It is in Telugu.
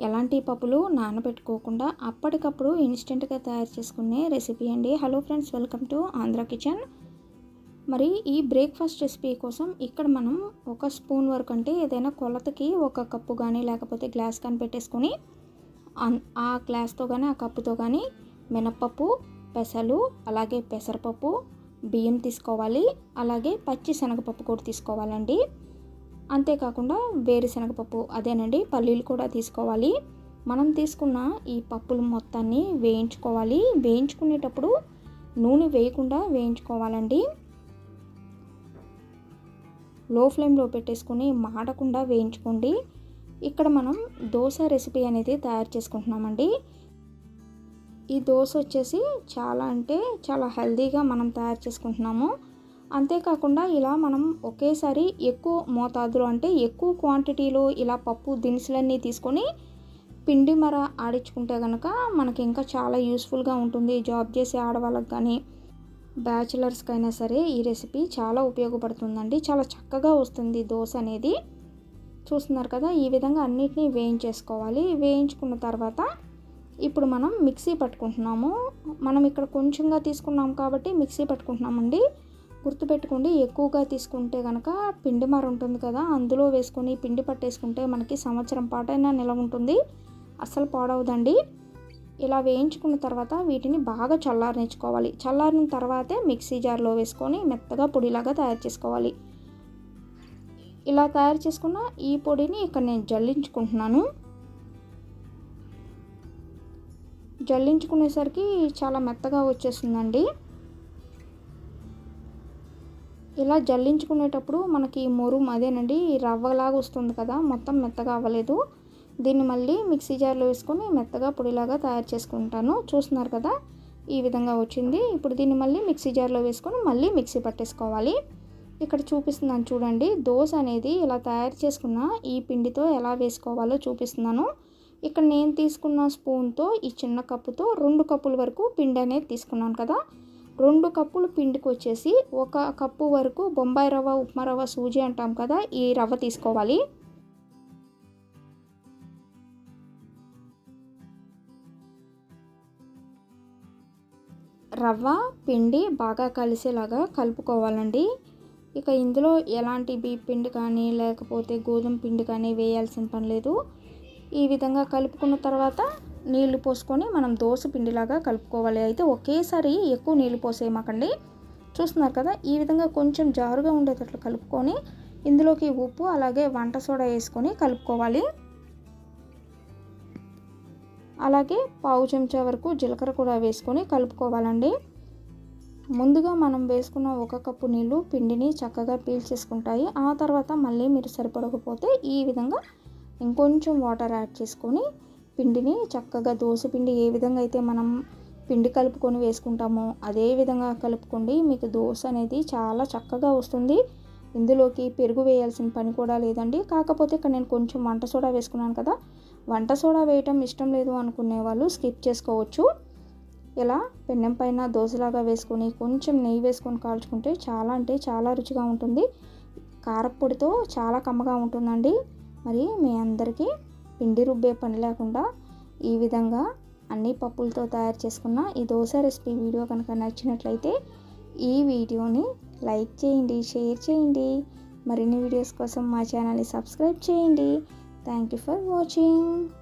ఎలాంటి పప్పులు నానబెట్టుకోకుండా అప్పటికప్పుడు ఇన్స్టెంట్గా తయారు చేసుకునే రెసిపీ అండి. Hello friends welcome to Andhra kitchen. మరి ఈ బ్రేక్ఫాస్ట్ రెసిపీ కోసం ఇక్కడ మనం ఒక స్పూన్ వరకు అంటే ఏదైనా కొలతకి ఒక కప్పు కానీ లేకపోతే గ్లాస్ కానీ పెట్టేసుకొని అన్- ఆ గ్లాస్తో కానీ ఆ కప్పుతో కానీ మినప్పప్పు పెసలు అలాగే పెసరపప్పు బియ్యం తీసుకోవాలి అలాగే పచ్చి శనగపప్పు కూడా తీసుకోవాలండి. అంతేకాకుండా వేరుశనగపప్పు అదేనండి పల్లీలు కూడా తీసుకోవాలి. మనం తీసుకున్న ఈ పప్పులు మొత్తాన్ని వేయించుకోవాలి. వేయించుకునేటప్పుడు నూనె వేయకుండా వేయించుకోవాలండి. లో ఫ్లేమ్లో పెట్టేసుకొని మాడకుండా వేయించుకోండి. ఇక్కడ మనం దోశ రెసిపీ అనేది తయారు చేసుకుంటున్నామండి. ఈ దోశ వచ్చేసి చాలా అంటే చాలా హెల్తీగా మనం తయారు చేసుకుంటున్నాము. అంతేకాకుండా ఇలా మనం ఒకేసారి ఎక్కువ మోతాదులో అంటే ఎక్కువ క్వాంటిటీలో ఇలా పప్పు దినుసులన్నీ తీసుకొని పిండి మర ఆడించుకుంటే కనుక మనకి ఇంకా చాలా యూస్ఫుల్గా ఉంటుంది. జాబ్ చేసే ఆడవాళ్ళకి కానీ బ్యాచిలర్స్కి అయినా సరే ఈ రెసిపీ చాలా ఉపయోగపడుతుందండి. చాలా చక్కగా వస్తుంది దోశ అనేది. చూస్తున్నారు కదా ఈ విధంగా అన్నిటినీ వేయించేసుకోవాలి. వేయించుకున్న తర్వాత ఇప్పుడు మనం మిక్సీ పట్టుకుంటున్నాము. మనం ఇక్కడ కొంచెంగా తీసుకున్నాం కాబట్టి మిక్సీ పట్టుకుంటున్నామండి. గుర్తుపెట్టుకోండి ఎక్కువగా తీసుకుంటే కనుక పిండి మర ఉంటుంది కదా అందులో వేసుకొని పిండి పట్టేసుకుంటే మనకి సంవత్సరం పాటైనా నిలవ ఉంటుంది. అస్సలు పాడవదండి. ఇలా వేయించుకున్న తర్వాత వీటిని బాగా చల్లారనిచ్చుకోవాలి. చల్లారిన తర్వాతే మిక్సీ జార్లో వేసుకొని మెత్తగా పొడిలాగా తయారు చేసుకోవాలి. ఇలా తయారు చేసుకున్న ఈ పొడిని ఇక్కడ నేను జల్లించుకుంటున్నాను. జల్లించుకునేసరికి చాలా మెత్తగా వచ్చేస్తుందండి. ఇలా జల్లించుకునేటప్పుడు మనకి మొరుం అదేనండి రవ్వలాగా వస్తుంది కదా మొత్తం మెత్తగా అవ్వలేదు. దీన్ని మళ్ళీ మిక్సీ జార్లో వేసుకొని మెత్తగా పొడిలాగా తయారు చేసుకుంటాను. చూస్తున్నారు కదా ఈ విధంగా వచ్చింది. ఇప్పుడు దీన్ని మళ్ళీ మిక్సీ జార్లో వేసుకొని మళ్ళీ మిక్సీ పట్టేసుకోవాలి. ఇక్కడ చూపిస్తున్నాను చూడండి దోశ అనేది ఇలా తయారు చేసుకున్న ఈ పిండితో ఎలా వేసుకోవాలో చూపిస్తున్నాను. ఇక్కడ నేను తీసుకున్న స్పూన్తో ఈ చిన్న కప్పుతో రెండు కప్పుల వరకు పిండి అనేది తీసుకున్నాను కదా రెండు కప్పులు పిండికి వచ్చేసి ఒక కప్పు వరకు బొంబాయి రవ్వ ఉప్మా రవ్వ సూజీ అంటాం కదా ఈ రవ్వ తీసుకోవాలి. రవ్వ పిండి బాగా కలిసేలాగా కలుపుకోవాలండి. ఇక ఇందులో ఎలాంటి బియ్య పిండి కానీ లేకపోతే గోధుమ పిండి కానీ వేయాల్సిన పని లేదు. ఈ విధంగా కలుపుకున్న తర్వాత నీళ్ళు పోసుకొని మనం దోశ పిండిలాగా కలుపుకోవాలి. అయితే ఒకేసారి ఎక్కువ నీళ్ళు పోసేయమాకండి. చూస్తున్నారు కదా ఈ విధంగా కొంచెం జారుగా ఉండేటట్లు కలుపుకొని ఇందులోకి ఉప్పు అలాగే వంట సోడా వేసుకొని కలుపుకోవాలి. అలాగే పావు చెంచా వరకు జీలకర్ర కూడా వేసుకొని కలుపుకోవాలండి. ముందుగా మనం వేసుకున్న ఒక కప్పు నీళ్ళు పిండిని చక్కగా పీల్చేసుకుంటాయి ఆ తర్వాత మళ్ళీ మీరు సరిపడకపోతే ఈ విధంగా ఇంకొంచెం వాటర్ యాడ్ చేసుకొని పిండిని చక్కగా దోశ పిండి ఏ విధంగా అయితే మనం పిండి కలుపుకొని వేసుకుంటామో అదే విధంగా కలుపుకోండి. మీకు దోశ అనేది చాలా చక్కగా వస్తుంది. ఇందులోకి పెరుగు వేయాల్సిన పని కూడా లేదండి. కాకపోతే ఇక్కడ నేను కొంచెం వంట సోడా వేసుకున్నాను కదా వంట సోడా వేయటం ఇష్టం లేదు అనుకునే వాళ్ళు స్కిప్ చేసుకోవచ్చు. ఇలా పెన్నెం పైన దోశలాగా వేసుకొని కొంచెం నెయ్యి వేసుకొని కాల్చుకుంటే చాలా అంటే చాలా రుచిగా ఉంటుంది. కారపొడితో చాలా కమ్మగా ఉంటుందండి. మరి మీ అందరికీ పిండి రుబ్బే పని లేకుండా ఈ విధంగా అన్ని పప్పులతో తయారు చేసుకున్న ఈ దోశ రెసిపీ వీడియో కనుక నచ్చినట్లయితే ఈ వీడియోని లైక్ చేయండి షేర్ చేయండి. మరిన్ని వీడియోస్ కోసం మా ఛానల్ని సబ్స్క్రైబ్ చేయండి. Thank you for watching.